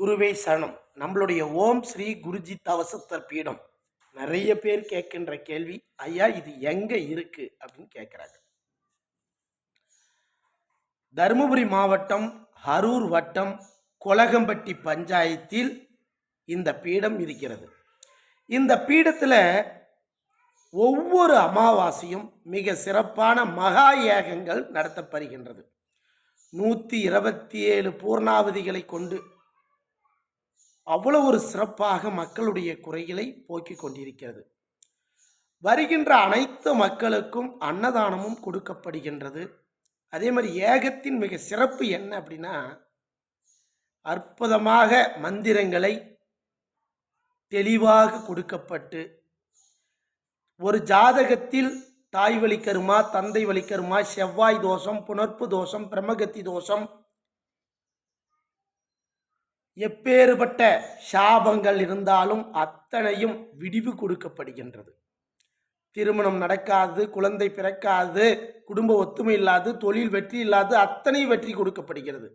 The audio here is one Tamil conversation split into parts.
குருவே சரணம். நம்மளுடைய ஓம் ஸ்ரீ குருஜி தவசத்தர் பீடம். நிறைய பேர் கேட்கின்ற கேள்வி ஐயா இது எங்க இருக்கு? அப்படின்னு கேட்குறாங்க. தருமபுரி மாவட்டம் அரூர் வட்டம் கொலகம்பட்டி பஞ்சாயத்தில் இந்த பீடம் இருக்கிறது. இந்த பீடத்தில் ஒவ்வொரு அமாவாசையும் மிக சிறப்பான மகா ஏகங்கள் நடத்தப்படுகின்றது. நூற்றி இருபத்தி ஏழு பூர்ணாவதிகளை கொண்டு அவ்வளவு ஒரு சிறப்பாக மக்களுடைய குறைகளை போக்கிக் கொண்டிருக்கிறது. வருகின்ற அனைத்து மக்களுக்கும் அன்னதானமும் கொடுக்கப்படுகின்றது. அதே மாதிரி ஏகத்தின் மிக சிறப்பு என்ன அப்படின்னா அற்புதமாக மந்திரங்களை தெளிவாக கொடுக்கப்பட்டு ஒரு ஜாதகத்தில் தாய் வழிக்கருமா கருமா தந்தை வழிக்கருமா கருமா செவ்வாய் தோஷம் புணர்ப்பு தோஷம் பிரம்மகத்தி தோஷம் எப்பேறுபட்ட சாபங்கள் இருந்தாலும் அத்தனையும் விடிவு கொடுக்கப்படுகின்றது. திருமணம் நடக்காது குழந்தை பிறக்காது குடும்ப ஒத்துமை இல்லாது தொழில் வெற்றி இல்லாது அத்தனை வெற்றி கொடுக்கப்படுகிறது.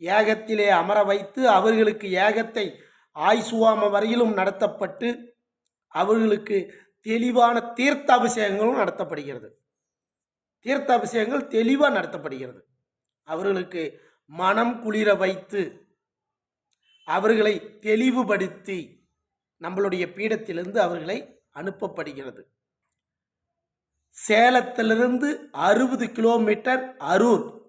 ஏகத்திலே அமர வைத்து அவர்களுக்கு ஏகத்தை ஆய்சுவாம வரையிலும் நடத்தப்பட்டு அவர்களுக்கு தெளிவான தீர்த்த அபிஷேகங்களும் நடத்தப்படுகிறது. தீர்த்த அபிஷேகங்கள் தெளிவாக நடத்தப்படுகிறது. அவர்களுக்கு மனம் குளிர வைத்து அவர்களை தெளிவுபடுத்தி நம்மளுடைய பீடத்திலிருந்து அவர்களை அனுப்பப்படுகிறது. சேலத்திலிருந்து அறுபது கிலோமீட்டர் அரூர்.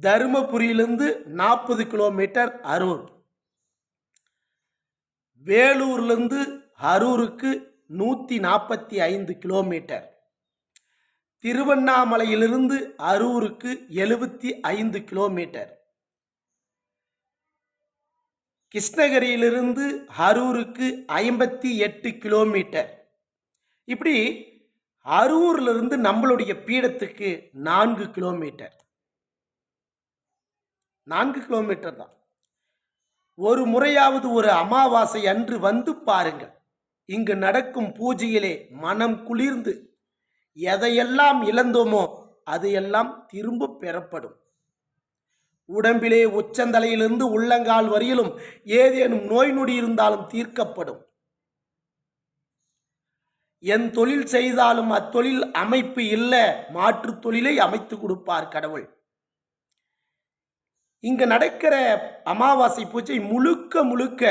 தருமபுரியிலிருந்து நாற்பது கிலோமீட்டர் அரூர். வேலூர்லேருந்து அரூருக்கு நூற்றி நாற்பத்தி ஐந்து கிலோமீட்டர். திருவண்ணாமலையிலிருந்து அரூருக்கு எழுபத்தி ஐந்து கிலோமீட்டர். கிருஷ்ணகிரியிலிருந்து அரூருக்கு ஐம்பத்தி எட்டு கிலோமீட்டர். இப்படி அரூர்லேருந்து நம்மளுடைய பீடத்துக்கு நான்கு கிலோமீட்டர். நான்கு கிலோமீட்டர் தான். ஒரு முறையாவது ஒரு அமாவாசை அன்று வந்து பாருங்கள். இங்கு நடக்கும் பூஜையிலே மனம் குளிர்ந்து எதையெல்லாம் இழந்தோமோ அது எல்லாம் திரும்ப பெறப்படும். உடம்பிலே உச்சந்தலையிலிருந்து உள்ளங்கால் வரையிலும் ஏதேனும் நோய் நொடி இருந்தாலும் தீர்க்கப்படும். என் தொழில் செய்தாலும் அத்தொழில் அமைப்பு இல்லை மாற்று தொழிலை அமைத்து கொடுப்பார் கடவுள். இங்கு நடக்கிற அமாவாசை பூஜை முழுக்க முழுக்க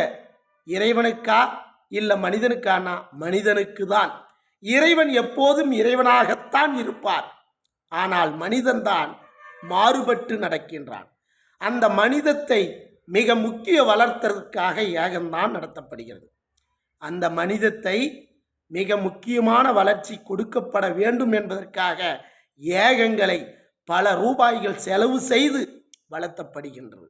இறைவனுக்கா இல்லை மனிதனுக்கானா? மனிதனுக்கு தான் இறைவன் எப்போதும் இறைவனாகத்தான் இருப்பார். ஆனால் மனிதன்தான் மாறுபட்டு நடக்கின்றான். அந்த மனிதத்தை மிக முக்கிய வளர்த்ததற்காக யாகம்தான் நடத்தப்படுகிறது. அந்த மனிதத்தை மிக முக்கியமான வளர்ச்சி கொடுக்கப்பட வேண்டும் என்பதற்காக ஏகங்களை பல ரூபாய்கள் செலவு செய்து வளர்த்தப்படுகின்றது.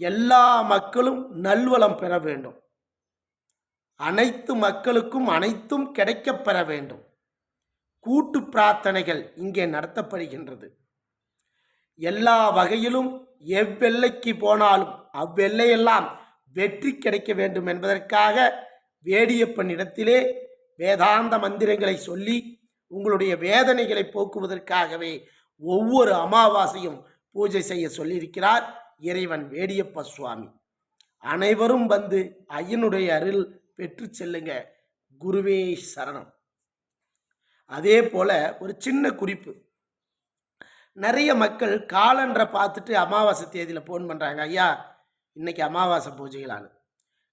எல்லா மக்களும் நல்வளம் பெற வேண்டும். அனைத்து மக்களுக்கும் அனைத்தும் கிடைக்கப் பெற வேண்டும். கூட்டு பிரார்த்தனைகள் இங்கே நடத்தப்படுகின்றது. எல்லா வகையிலும் எவ்வெல்லைக்கு போனாலும் அவ்வெல்லையெல்லாம் வெற்றி கிடைக்க வேண்டும் என்பதற்காக வேடியப்பனிடத்திலே வேதாந்த மந்திரங்களை சொல்லி உங்களுடைய வேதனைகளை போக்குவதற்காகவே ஒவ்வொரு அமாவாசையும் பூஜை செய்ய சொல்லியிருக்கிறார் இறைவன் வேடியப்ப சுவாமி. அனைவரும் வந்து ஐயனுடைய அருள் பெற்று செல்லுங்க. குருவே சரணம். அதே போல ஒரு சின்ன குறிப்பு. நிறைய மக்கள் காலண்டரை பார்த்துட்டு அமாவாசை தேதியில் ஃபோன் பண்ணுறாங்க ஐயா இன்னைக்கு அமாவாசை பூஜைகளானு.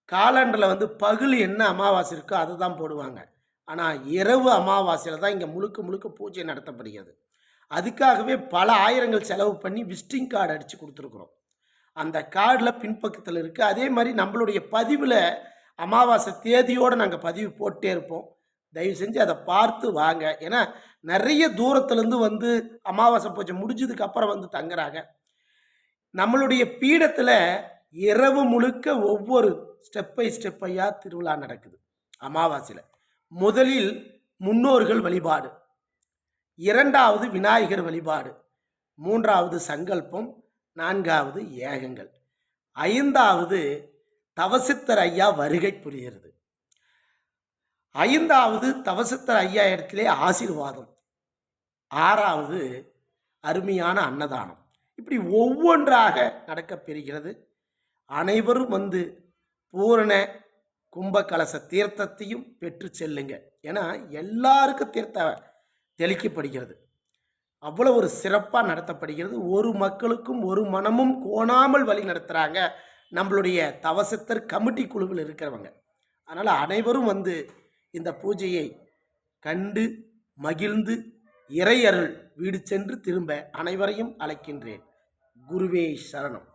காலண்டரில் வந்து பகல் என்ன அமாவாசை இருக்கோ அதை தான் போடுவாங்க. ஆனால் இரவு அமாவாசையில் தான் இங்கே முழுக்க முழுக்க பூஜை நடத்தப்படுகிறது. அதுக்காகவே பல ஆயிரங்கள் செலவு பண்ணி விசிட்டிங் கார்டு அடித்து கொடுத்துருக்குறோம். அந்த கார்டில் பின்பக்கத்தில் இருக்குது அதே மாதிரி நம்மளுடைய பதிவில் அமாவாசை தேதியோடு நாங்கள் பதிவு போட்டே இருப்போம். தயவு செஞ்சு அதை பார்த்து வாங்க. ஏன்னா நிறைய தூரத்துலேருந்து வந்து அமாவாசை பூஜை முடிஞ்சதுக்கு அப்புறம் வந்து தங்குறாங்க. நம்மளுடைய பீடத்தில் இரவு முழுக்க ஒவ்வொரு ஸ்டெப் பை ஸ்டெப்பையாக திருவிழா நடக்குது. அமாவாசையில். முதலில் முன்னோர்கள் வழிபாடு. இரண்டாவது விநாயகர் வழிபாடு. மூன்றாவது சங்கல்பம். நான்காவது ஏகங்கள். ஐந்தாவது தவசித்தர் ஐயா வருகை புரிகிறது. ஐந்தாவது தவசித்தர் ஐயா இடத்திலே ஆசீர்வாதம். ஆறாவது அருமையான அன்னதானம். இப்படி ஒவ்வொன்றாக நடக்கப் பெறுகிறது. அனைவரும் வந்து பூரண கும்பகலச தீர்த்தத்தையும் பெற்று செல்லுங்க. ஏன்னா எல்லாருக்கும் தீர்த்த தெளிக்கப்படுகிறது. அவ்வளோ ஒரு சிறப்பாக நடத்தப்படுகிறது. ஒரு மக்களுக்கும் ஒரு மனமும் கோணாமல் வழி நடத்துகிறாங்க நம்மளுடைய தவசத்தர் கமிட்டி குழுவில் இருக்கிறவங்க. அதனால் அனைவரும் வந்து இந்த பூஜையை கண்டு மகிழ்ந்து இறையருள் வீடு சென்று திரும்ப அனைவரையும் அழைக்கின்றேன். குருவே சரணம்.